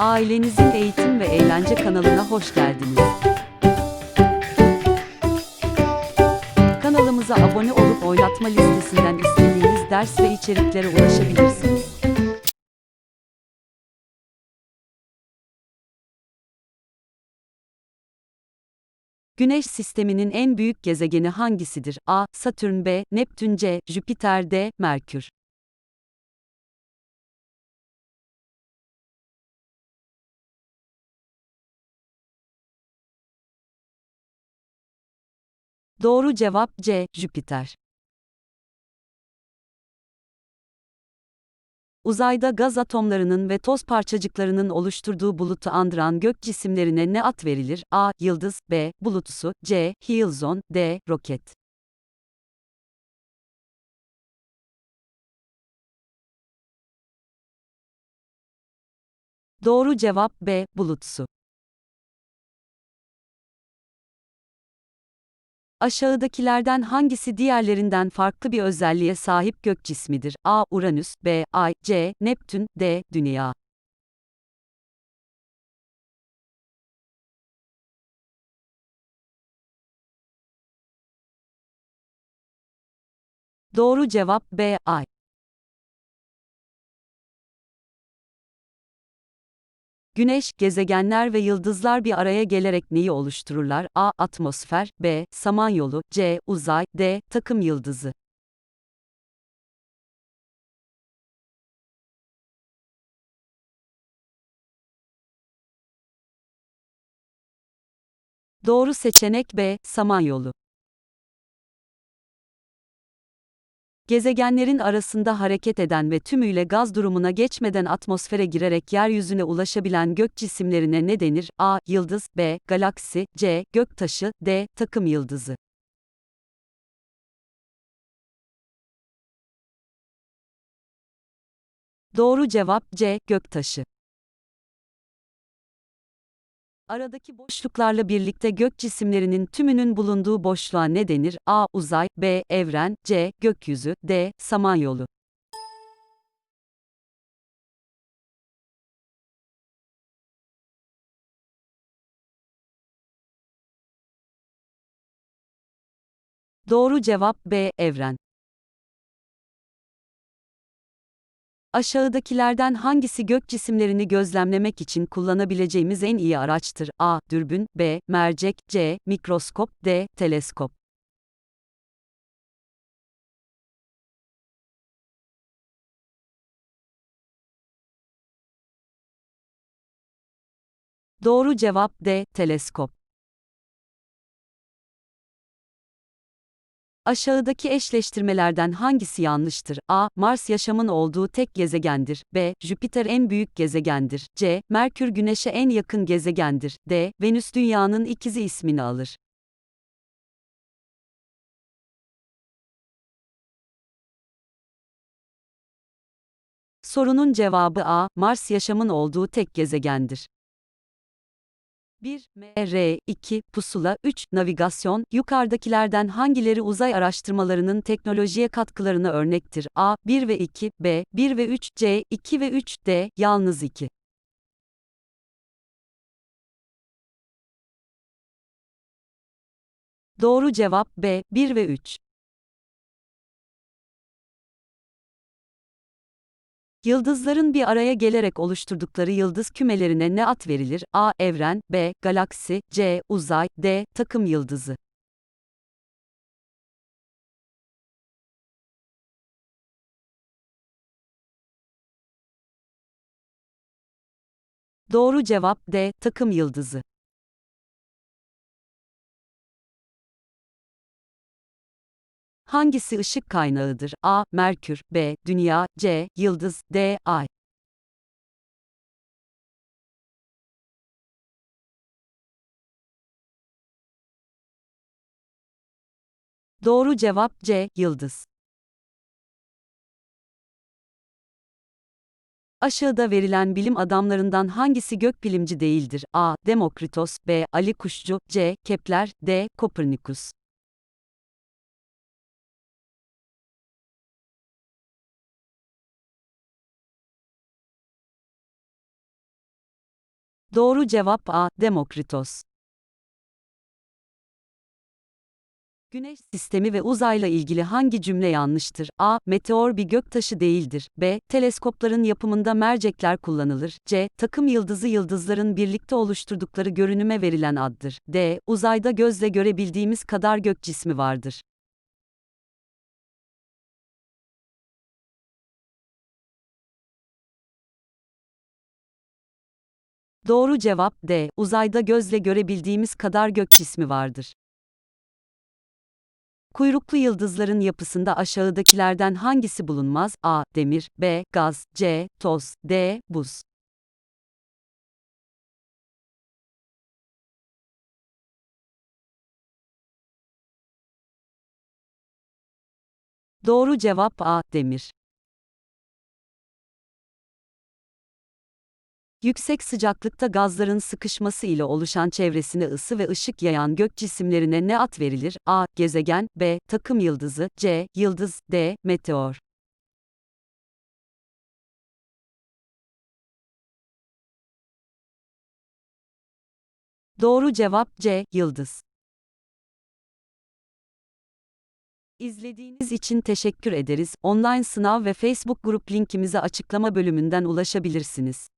Ailenizin eğitim ve eğlence kanalına hoş geldiniz. Kanalımıza abone olup oynatma listesinden istediğiniz ders ve içeriklere ulaşabilirsiniz. Güneş sisteminin en büyük gezegeni hangisidir? A. Satürn B. Neptün C. Jüpiter D. Merkür Doğru cevap C. Jüpiter. Uzayda gaz atomlarının ve toz parçacıklarının oluşturduğu bulutu andıran gök cisimlerine ne ad verilir? A. Yıldız B. Bulutsu C. Hiyelzon D. Roket Doğru cevap B. Bulutsu. Aşağıdakilerden hangisi diğerlerinden farklı bir özelliğe sahip gök cismidir? A. Uranüs B. Ay C. Neptün D. Dünya Doğru cevap B. Ay Güneş, gezegenler ve yıldızlar bir araya gelerek neyi oluştururlar? A. Atmosfer B. Samanyolu C. Uzay D. Takım yıldızı Doğru seçenek B. Samanyolu Gezegenlerin arasında hareket eden ve tümüyle gaz durumuna geçmeden atmosfere girerek yeryüzüne ulaşabilen gök cisimlerine ne denir? A. Yıldız B. Galaksi C. Göktaşı D. Takım yıldızı Doğru cevap C. Göktaşı Aradaki boşluklarla birlikte gök cisimlerinin tümünün bulunduğu boşluğa ne denir? A. Uzay B. Evren C. Gökyüzü D. Samanyolu Doğru cevap B. Evren Aşağıdakilerden hangisi gök cisimlerini gözlemlemek için kullanabileceğimiz en iyi araçtır? A. Dürbün B. Mercek C. Mikroskop D. Teleskop Doğru cevap D. Teleskop Aşağıdaki eşleştirmelerden hangisi yanlıştır? A. Mars yaşamın olduğu tek gezegendir. B. Jüpiter en büyük gezegendir. C. Merkür Güneş'e en yakın gezegendir. D. Venüs Dünya'nın ikizi ismini alır. Sorunun cevabı A. Mars yaşamın olduğu tek gezegendir. 1. MR 2. Pusula 3. Navigasyon Yukarıdakilerden hangileri uzay araştırmalarının teknolojiye katkılarına örnektir? A. 1 ve 2 B. 1 ve 3 C. 2 ve 3 D. Yalnız 2 Doğru cevap B. 1 ve 3 Yıldızların bir araya gelerek oluşturdukları yıldız kümelerine ne ad verilir? A. Evren B. Galaksi C. Uzay D. Takım yıldızı Doğru cevap D. Takım yıldızı Hangisi ışık kaynağıdır? A. Merkür B. Dünya C. Yıldız D. Ay Doğru cevap C. Yıldız Aşağıda verilen bilim adamlarından hangisi gökbilimci değildir? A. Demokritos B. Ali Kuşçu C. Kepler D. Kopernikus Doğru cevap A. Demokritos. Güneş sistemi ve uzayla ilgili hangi cümle yanlıştır? A. Meteor bir göktaşı değildir. B. Teleskopların yapımında mercekler kullanılır. C. Takım yıldızı yıldızların birlikte oluşturdukları görünüme verilen addır. D. Uzayda gözle görebildiğimiz kadar gök cismi vardır. Doğru cevap D. Uzayda gözle görebildiğimiz kadar gök cismi vardır. Kuyruklu yıldızların yapısında aşağıdakilerden hangisi bulunmaz? A. Demir, B. Gaz, C. Toz, D. Buz. Doğru cevap A. Demir. Yüksek sıcaklıkta gazların sıkışması ile oluşan çevresine ısı ve ışık yayan gök cisimlerine ne ad verilir? A. Gezegen, B. Takım yıldızı, C. Yıldız, D. Meteor. Doğru cevap C. Yıldız. İzlediğiniz için teşekkür ederiz. Online sınav ve Facebook grup linkimize açıklama bölümünden ulaşabilirsiniz.